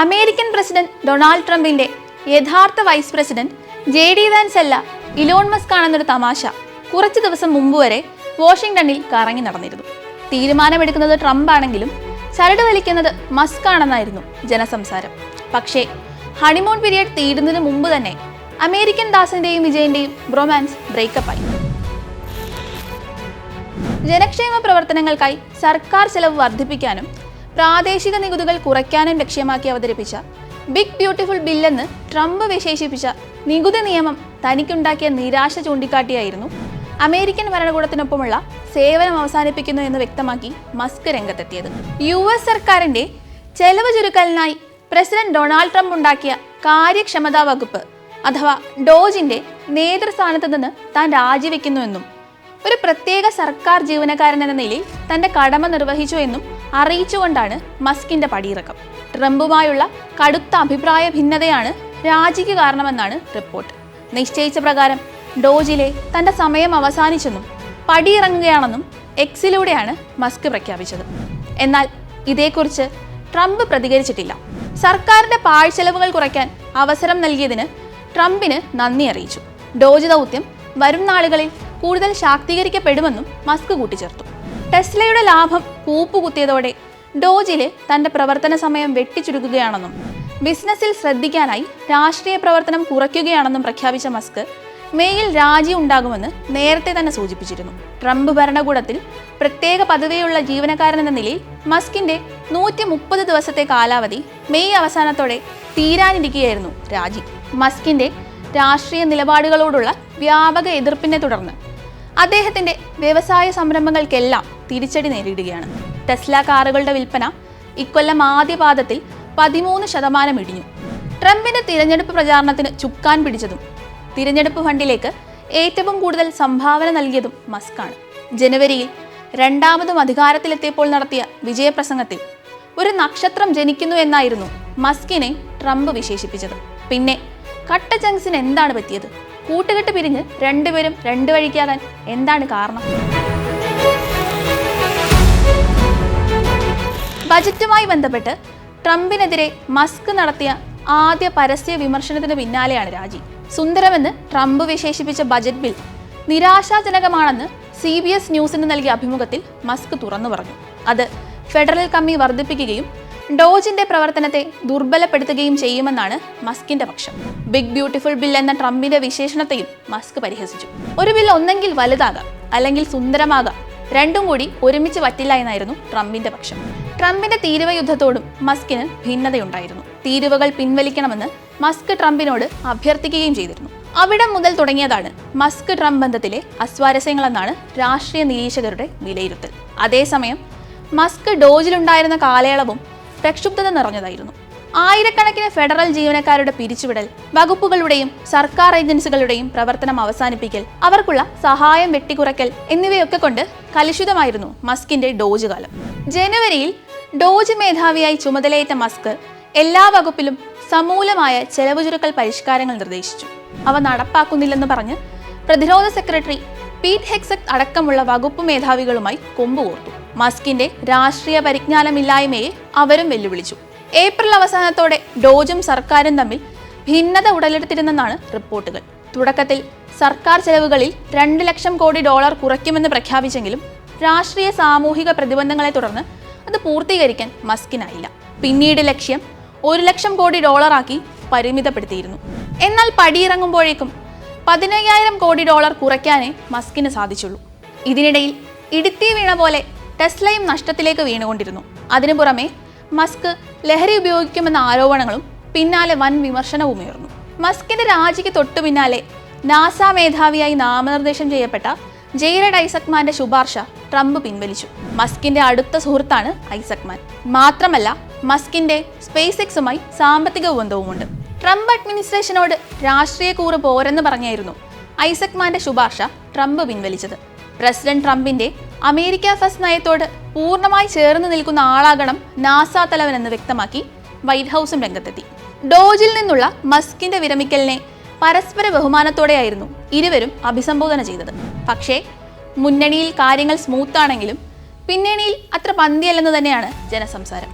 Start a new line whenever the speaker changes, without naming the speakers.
American president Donald ട്രംപിന്റെ യഥാർത്ഥ vice president J D Vance അല്ല ഇലോൺ മസ്ക് ആണെന്നൊരു തമാശ. കുറച്ച് ദിവസം മുമ്പ് വരെ വാഷിംഗ്ടണിൽ കറങ്ങി നടന്നിരുന്നു. തീരുമാനമെടുക്കുന്നത് ട്രംപ് ആണെങ്കിലും ചരട് വലിക്കുന്നത് മസ്ക് ആണെന്നായിരുന്നു ജനസംസാരം. പക്ഷേ ഹണിമൂൺ പീരിയഡ് തീരുന്നതിന് മുമ്പ് തന്നെ അമേരിക്കൻ ദാസിന്റെയും വിജയന്റെയും ബ്രൊമാൻസ് ബ്രേക്കപ്പായി. ജനക്ഷേമ പ്രവർത്തനങ്ങൾക്കായി സർക്കാർ ചെലവ് വർദ്ധിപ്പിക്കാനും പ്രാദേശിക നികുതികൾ കുറയ്ക്കാനും ലക്ഷ്യമാക്കി അവതരിപ്പിച്ച ബിഗ് ബ്യൂട്ടിഫുൾ ബില്ലെന്ന് ട്രംപ് വിശേഷിപ്പിച്ച നികുതി നിയമം തനിക്കുണ്ടാക്കിയ നിരാശ ചൂണ്ടിക്കാട്ടിയായിരുന്നു. അമേരിക്കൻ ഭരണകൂടത്തിനൊപ്പമുള്ള സേവനം അവസാനിപ്പിക്കുന്നു എന്ന് വ്യക്തമാക്കി മസ്ക് രംഗത്തെത്തിയത്. യു എസ് സർക്കാരിന്റെ ചെലവ് ചുരുക്കലിനായി പ്രസിഡന്റ് ഡൊണാൾഡ് ട്രംപ് ഉണ്ടാക്കിയ കാര്യക്ഷമതാ വകുപ്പ് അഥവാ ഡോജിന്റെ നേതൃസ്ഥാനത്ത് നിന്ന് താൻ രാജിവെക്കുന്നുവെന്നും ഒരു പ്രത്യേക സർക്കാർ ജീവനക്കാരൻ എന്ന നിലയിൽ തന്റെ കടമ നിർവഹിച്ചു എന്നും അറിയിച്ചുകൊണ്ടാണ് മസ്കിന്റെ പടിയിറക്കം. ട്രംപുമായുള്ള കടുത്ത അഭിപ്രായ ഭിന്നതയാണ് രാജിക്ക് കാരണമെന്നാണ് റിപ്പോർട്ട്. നിശ്ചയിച്ച പ്രകാരം ഡോജിലെ തന്റെ സമയം അവസാനിച്ചെന്നും പടിയിറങ്ങുകയാണെന്നും എക്സിലൂടെയാണ് മസ്ക് പ്രഖ്യാപിച്ചത്. എന്നാൽ ഇതേക്കുറിച്ച് ട്രംപ് പ്രതികരിച്ചിട്ടില്ല. സർക്കാരിന്റെ പാഴ്ചെലവുകൾ കുറയ്ക്കാൻ അവസരം നൽകിയതിന് ട്രംപിന് നന്ദി അറിയിച്ചു. ഡോജ് ദൗത്യം വരും നാളുകളിൽ കൂടുതൽ ശാക്തീകരിക്കപ്പെടുമെന്നും മസ്ക് കൂട്ടിച്ചേർത്തു. ടെസ്ലയുടെ ലാഭം കൂപ്പുകുത്തിയതോടെ ഡോജിലെ തന്റെ പ്രവർത്തന സമയം വെട്ടിച്ചുരുക്കുകയാണെന്നും ബിസിനസ്സിൽ ശ്രദ്ധിക്കാനായി രാഷ്ട്രീയ പ്രവർത്തനം കുറയ്ക്കുകയാണെന്നും പ്രഖ്യാപിച്ച മസ്ക് മേയിൽ രാജി ഉണ്ടാകുമെന്ന് നേരത്തെ തന്നെ സൂചിപ്പിച്ചിരുന്നു. ട്രംപ് ഭരണകൂടത്തിൽ പ്രത്യേക പദവിയുള്ള ജീവനക്കാരൻ എന്ന നിലയിൽ മസ്കിന്റെ നൂറ്റി മുപ്പത് ദിവസത്തെ കാലാവധി മെയ് അവസാനത്തോടെ തീരാനിരിക്കുകയായിരുന്നു രാജി. മസ്കിന്റെ രാഷ്ട്രീയ നിലപാടുകളോടുള്ള വ്യാപക എതിർപ്പിനെ തുടർന്ന് അദ്ദേഹത്തിന്റെ വ്യവസായ സംരംഭങ്ങൾക്കെല്ലാം തിരിച്ചടി നേരിടുകയാണ്. ടെസ്ല കാറുകളുടെ വിൽപ്പന ഇക്കൊല്ലം ആദ്യപാദത്തിൽ പതിമൂന്ന് ശതമാനം ഇടിഞ്ഞു. ട്രംപിന്റെ തിരഞ്ഞെടുപ്പ് പ്രചാരണത്തിന് ചുക്കാൻ പിടിച്ചതും തിരഞ്ഞെടുപ്പ് ഫണ്ടിലേക്ക് ഏറ്റവും കൂടുതൽ സംഭാവന നൽകിയതും മസ്കാണ് ജനുവരിയിൽ രണ്ടാമതും അധികാരത്തിലെത്തിയപ്പോൾ നടത്തിയ വിജയപ്രസംഗത്തിൽ ഒരു നക്ഷത്രം ജനിക്കുന്നു എന്നായിരുന്നു മസ്കിനെ ട്രംപ് വിശേഷിപ്പിച്ചത്. പിന്നെ കട്ട ജങ്സിന് എന്താണ് പറ്റിയത്? കൂട്ടുകെട്ട് പിരിഞ്ഞ് രണ്ടുപേരും രണ്ടു വഴിക്കാകാൻ എന്താണ് കാരണം? ബജറ്റുമായി ബന്ധപ്പെട്ട് ട്രംപിനെതിരെ മസ്ക് നടത്തിയ ആദ്യ പരസ്യ വിമർശനത്തിന് പിന്നാലെയാണ് രാജി. സുന്ദരമെന്ന് ട്രംപ് വിശേഷിപ്പിച്ച ബജറ്റ് ബിൽ നിരാശാജനകമാണെന്ന് സി ബി എസ് ന്യൂസിന് നൽകിയ അഭിമുഖത്തിൽ മസ്ക് തുറന്നു പറഞ്ഞു അത് ഫെഡറൽ കമ്മി വർദ്ധിപ്പിക്കുകയും ഡോജിന്റെ പ്രവർത്തനത്തെ ദുർബലപ്പെടുത്തുകയും ചെയ്യുമെന്നാണ് മസ്കിന്റെ പക്ഷം. ബിഗ് ബ്യൂട്ടിഫുൾ ബിൽ എന്ന ട്രംപിന്റെ വിശേഷണത്തെയും മസ്ക് പരിഹസിച്ചു. ഒരു ബിൽ ഒന്നെങ്കിൽ വലുതാകാം അല്ലെങ്കിൽ സുന്ദരമാകാം രണ്ടും കൂടി ഒരുമിച്ച് പറ്റില്ല എന്നായിരുന്നു ട്രംപിന്റെ പക്ഷം. ട്രംപിന്റെ തീരുവ യുദ്ധത്തോടും മസ്കിന് ഭിന്നതയുണ്ടായിരുന്നു. തീരുവകൾ പിൻവലിക്കണമെന്ന് മസ്ക് ട്രംപിനോട് അഭ്യർത്ഥിക്കുകയും ചെയ്തിരുന്നു. അവിടെ മുതൽ തുടങ്ങിയതാണ് മസ്ക് ട്രംപ് ബന്ധത്തിലെ അസ്വാരസ്യങ്ങളെന്നാണ് രാഷ്ട്രീയ നിരീക്ഷകരുടെ വിലയിരുത്തൽ. അതേസമയം മസ്ക് ഡോജിലുണ്ടായിരുന്ന കാലയളവും പ്രക്ഷുബ്ധത നിറഞ്ഞതായിരുന്നു. ആയിരക്കണക്കിന് ഫെഡറൽ ജീവനക്കാരുടെ പിരിച്ചുവിടൽ വകുപ്പുകളുടെയും സർക്കാർ ഏജൻസികളുടെയും പ്രവർത്തനം അവസാനിപ്പിക്കൽ അവർക്കുള്ള സഹായം വെട്ടിക്കുറയ്ക്കൽ എന്നിവയൊക്കെ കൊണ്ട് കലുഷിതമായിരുന്നു മസ്കിന്റെ ഡോജ് കാലം. ജനുവരിയിൽ ഡോജ് മേധാവിയായി ചുമതലയേറ്റ മസ്ക് എല്ലാ വകുപ്പിലും സമൂലമായ ചെലവ് ചുരുക്കൽ പരിഷ്കാരങ്ങൾ നിർദ്ദേശിച്ചു. അവ നടപ്പാക്കുന്നില്ലെന്ന് പറഞ്ഞ് പ്രതിരോധ സെക്രട്ടറി പീറ്റ് ഹെക്സക് അടക്കമുള്ള വകുപ്പ് മേധാവികളുമായി കൊമ്പുകോർത്തു. മസ്കിന്റെ രാഷ്ട്രീയ പരിജ്ഞാനമില്ലായ്മയെ അവരും വെല്ലുവിളിച്ചു. ഏപ്രിൽ അവസാനത്തോടെ ഡോജും സർക്കാരും തമ്മിൽ ഭിന്നത ഉടലെടുത്തിരുന്നെന്നാണ് റിപ്പോർട്ടുകൾ. തുടക്കത്തിൽ സർക്കാർ ചെലവുകളിൽ രണ്ട് ലക്ഷം കോടി ഡോളർ കുറയ്ക്കുമെന്ന് പ്രഖ്യാപിച്ചെങ്കിലും രാഷ്ട്രീയ സാമൂഹിക പ്രതിബന്ധങ്ങളെ തുടർന്ന് അത് പൂർത്തീകരിക്കാൻ മസ്കിനായില്ല. പിന്നീട് ലക്ഷ്യം ഒരു ലക്ഷം കോടി ഡോളറാക്കി പരിമിതപ്പെടുത്തിയിരുന്നു. എന്നാൽ പടിയിറങ്ങുമ്പോഴേക്കും പതിനയ്യായിരം കോടി ഡോളർ കുറയ്ക്കാനേ മസ്കിന് സാധിച്ചുള്ളൂ. ഇതിനിടയിൽ ഇടുത്തി വീണ പോലെ ടെസ്ലയും നഷ്ടത്തിലേക്ക് വീണുകൊണ്ടിരുന്നു. അതിനു പുറമെ മസ്ക് ലഹരി ഉപയോഗിക്കുമെന്ന ആരോപണങ്ങളും പിന്നാലെ വൻ വിമർശനവും ഉയർന്നു. മസ്കിന്റെ രാജിക്ക് തൊട്ടു പിന്നാലെ നാസ മേധാവിയായി നാമനിർദ്ദേശം ചെയ്യപ്പെട്ട ജെയ്റഡ് ഐസക്മാന്റെ ശുപാർശ ട്രംപ് പിൻവലിച്ചു. മസ്കിന്റെ അടുത്ത സുഹൃത്താണ് ഐസക്മാൻ. മാത്രമല്ല മസ്കിന്റെ സ്പേസ് എക്സുമായി സാമ്പത്തിക ബന്ധവുമുണ്ട്. ട്രംപ് അഡ്മിനിസ്ട്രേഷനോട് രാഷ്ട്രീയ കൂറ് പോരെന്ന് പറഞ്ഞായിരുന്നു ഐസക്മാന്റെ ശുപാർശ ട്രംപ് പിൻവലിച്ചത്. പ്രസിഡന്റ് ട്രംപിന്റെ അമേരിക്ക ഫസ്റ്റ് നയത്തോട് പൂർണമായി ചേർന്ന് നിൽക്കുന്ന ആളാകണം നാസ തലവൻ എന്ന് വ്യക്തമാക്കി വൈറ്റ് ഹൗസും രംഗത്തെത്തി. ഡോജിൽ നിന്നുള്ള മസ്കിന്റെ വിരമിക്കലിനെ പരസ്പര ബഹുമാനത്തോടെയായിരുന്നു ഇരുവരും അഭിസംബോധന ചെയ്തത്. പക്ഷേ മുന്നണിയിൽ കാര്യങ്ങൾ സ്മൂത്താണെങ്കിലും പിന്നണിയിൽ അത്ര പന്തിയല്ലെന്ന് തന്നെയാണ് ജനസംസാരം.